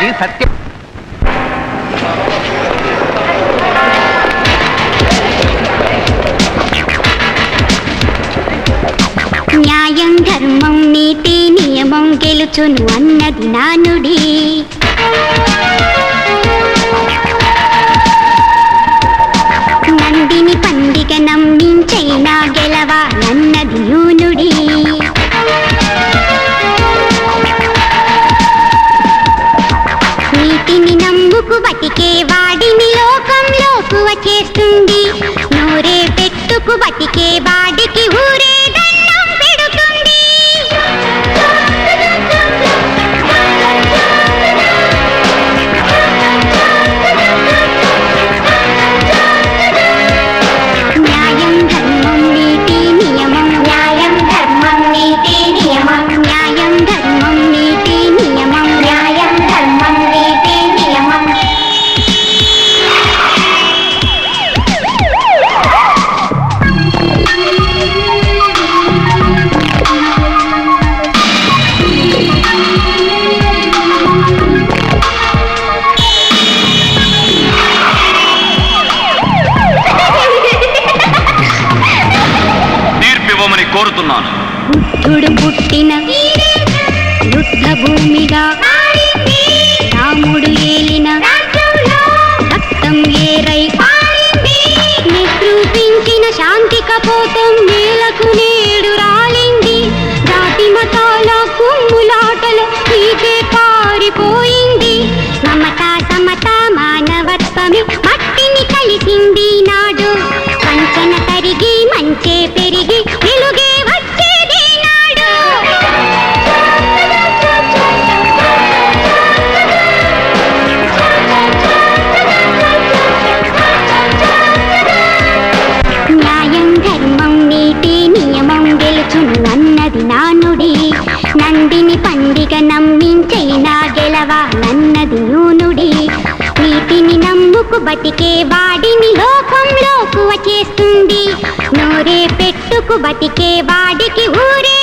అది సత్యం. న్యాయం ధర్మం నీతి నియమం గెలుచును అన్నది నానుడి. బుద్ధుడు పుట్టిన యుద్ధ భూమిగా బతికే వాడిని లోకంలోకి వచ్చేస్తుంది. నోరే పెట్టుకు బతికే వాడికి ఊరే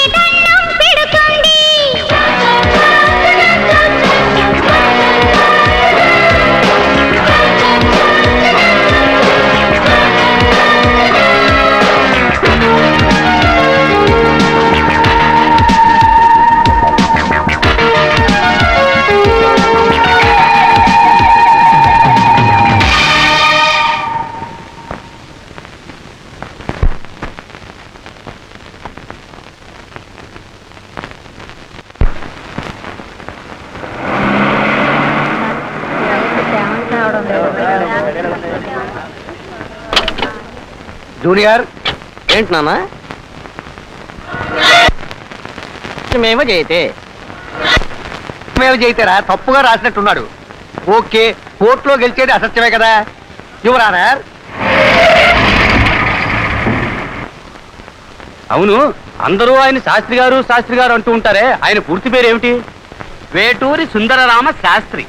జూనియర్ ఏంటి నాన్న? మేమో చేయతే మేము చేయితేరా తప్పుగా రాసినట్టున్నాడు. ఓకే కోర్టులో గెలిచేది అసత్యమే కదా. యువరానర్ అవును అందరూ ఆయన శాస్త్రి గారు శాస్త్రి గారు అంటూ ఉంటారే. ఆయన పూర్తి పేరు ఏమిటి వేటూరి సుందరరామ శాస్త్రి.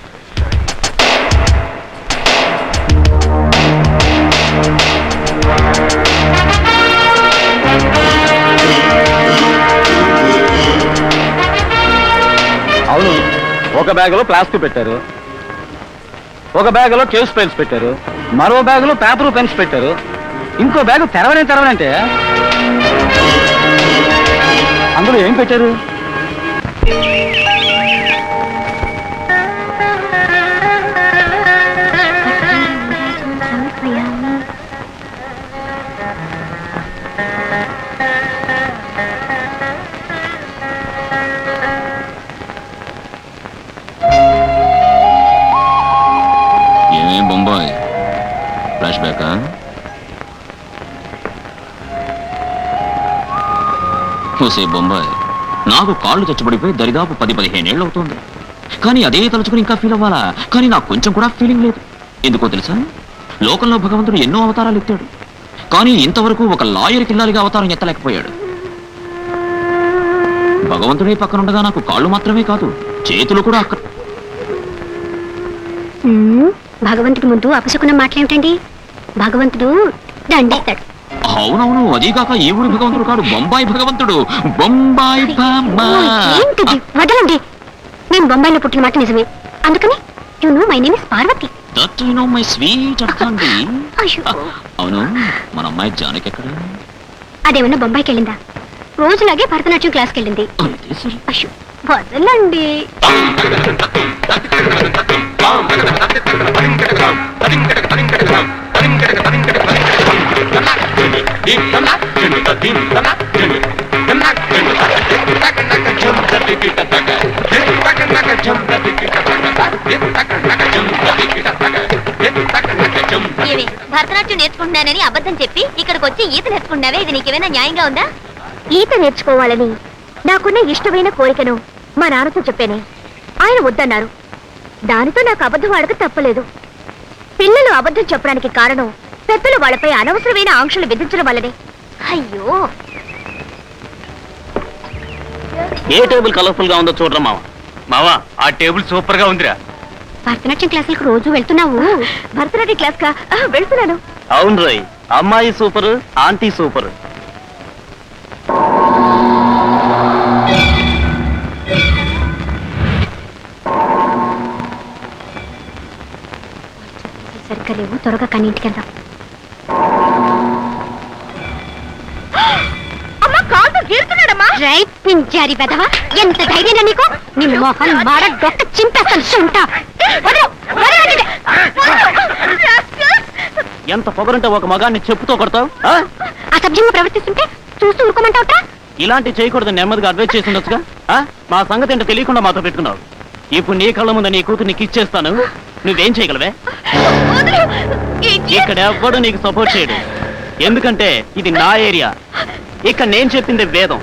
ఒక బ్యాగులో ప్లాస్టిక్ పెట్టారు. ఒక బ్యాగులో కేవ్స్ పెన్స్ పెట్టారు. మరో బ్యాగులో పేపర్ పెన్స్ పెట్టారు. ఇంకో బ్యాగు తెరవనే తెరవనంటే? అందులో ఏం పెట్టారు? ఓసే బొంబాయి నాకు కాళ్ళు చచ్చబడిపోయి దరిదాపు పది పదిహేనేళ్ళు అవుతుంది కానీ అదే తలుచుకుని ఇంకా ఫీల్ అవ్వాలా? కానీ నాకు కొంచెం కూడా ఫీలింగ్ లేదు. ఎందుకో తెలుసా? లోకంలో భగవంతుడు ఎన్నో అవతారాలు ఎత్తాడు. కానీ ఇంతవరకు ఒక లాయర్ కిల్లాలిగా అవతారం ఎత్తలేకపోయాడు. భగవంతుడే పక్కనుండగా నాకు కాళ్ళు మాత్రమే కాదు చేతులు కూడా అక్కడ ఉమ్, భగవంతుడి ముందు అపశకునం మాట్లాడేటండి భగవంతుడు దండేస్తాడు అవునవును అదీ కాక ఏ ఊరి భగవంతుడు కాడు బొంబాయి భగవంతుడు బొంబాయి ఏంటిది వదలండి నేను బొంబాయిలో పుట్టిన మాట నిజమే అందుకని you know my name is Parvati that I know my sweet అర్థండి అయ్యో అవును మన అమ్మాయి జానకి ఎక్కడ అదేమన్నా బొంబాయికి వెళ్ళిందా రోజులాగే భరతనాట్యం క్లాస్కి వెళ్ళింది అయితే సరే అయ్యో వదలండి ఏమి భరతనాట్యం నేర్చుకుంటున్నానని అబద్ధం చెప్పి ఇక్కడికి వచ్చి ఈత నేర్చుకుంటున్నావే? ఇది నీకేమైనా న్యాయంగా ఉందా? ఈత నేర్చుకోవాలని నాకున్న ఇష్టమైన కోరికను మా నాన్నతో చెప్పానే. ఆయన వద్దన్నారు. దానితో నాకు అబద్ధం ఆడక తప్పలేదు. పిల్లలు అబద్ధం చెప్పడానికి కారణం పెద్దలు వాళ్ళపై అనవసరమైన ఆంక్షలు విధించడం వల్లనే. అయ్యో. ఏ టేబుల్ కలర్ఫుల్గా ఉందో చూడరా మావా. మావా ఆ టేబుల్ సూపర్గా ఉందిరా. భరతనాట్యం క్లాసులకు రోజు వెళ్తున్నావు. భరతనాట్యం క్లాస్ కా వెళ్తున్నాను. అవును రోయ్. అమ్మాయి సూపర్ ఆంటీ సూపర్. సరిగ్గా లేవు త్వరగా కన్నింటికి వెళ్దాం. రైట్ పించారి వెదవా ఎంత ధైర్యం నీకు? నీ మొహం మాడ డొక్క చింపేస్తాను. వదలండి. ఎంత పొగరంటే ఒక మగాన్ని చెప్పుతో కొడతావు? ఆ? అసభ్యంగా ప్రవర్తిస్తుంటే చూస్తూ ఊరుకోమంటావుట్రా? ఇలాంటి చేయకూడదు నెమ్మదిగా అడ్వైస్ చేసి ఉండొచ్చుగా ఆ? మా సంగతి ఏంటో తెలియకుండా మాతో పెట్టుకున్నావు. ఇప్పుడు నీ కళ్ళ ముందు నీ కూతురు నీకు ఇచ్చేస్తాను నువ్వేం చేయగలవే? ఇక్కడ ఎవ్వడు నీకు సపోర్ట్ చేయడు. ఎందుకంటే ఇది నా ఏరియా ఇక్కడ నేను చెప్పింది వేదం.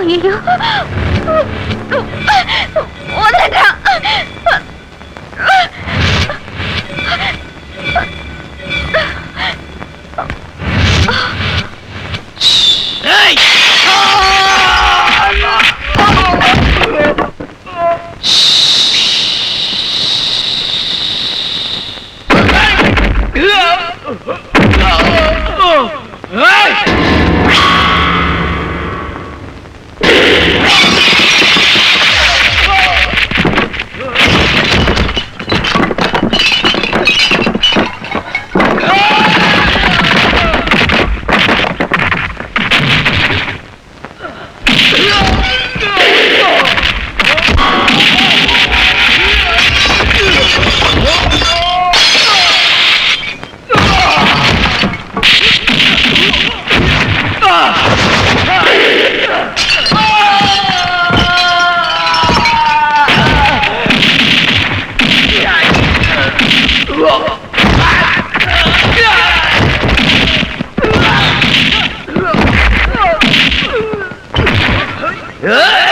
అయ్యో Ugh!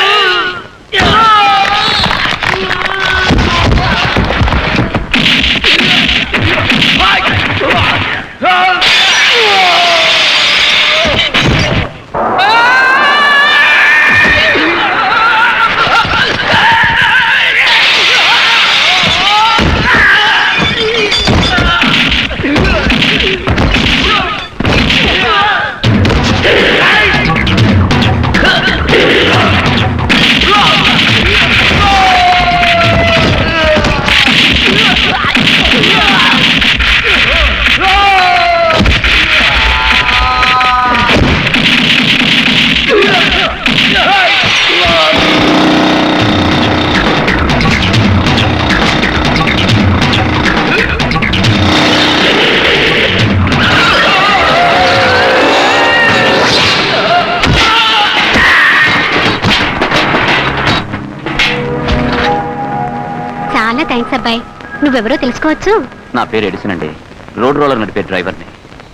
అబ్బాయి నువ్వెవరో తెలుసుకోవచ్చు? నా పేరు ఎడిసన్ అండి. రోడ్ రోలర్ నడిపే డ్రైవర్ని.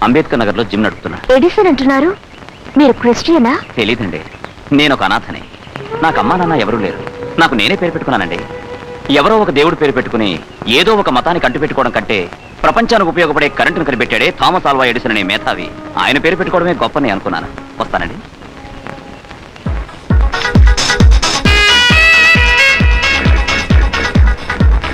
అంబేద్కర్ నగర్లో జిమ్ నడుపుతున్నా. ఎడిసన్ అంటున్నారు? మీరు క్రిస్టియనా? తెలీదండి. నేను ఒక అనాథని. నాకు అమ్మా నాన్న ఎవరూ లేరు. నాకు నేనే పేరు పెట్టుకున్నానండి. ఎవరో ఒక దేవుడు పేరు పెట్టుకుని ఏదో ఒక మతానికి అంటు పెట్టుకోవడం కంటే ప్రపంచానికి ఉపయోగపడే కరెంటును కనిపెట్టాడే థామస్ ఆల్వా ఎడిసన్ అనే మేధావి. ఆయన పేరు పెట్టుకోవడమే గొప్పని అనుకున్నాను. వస్తానండి.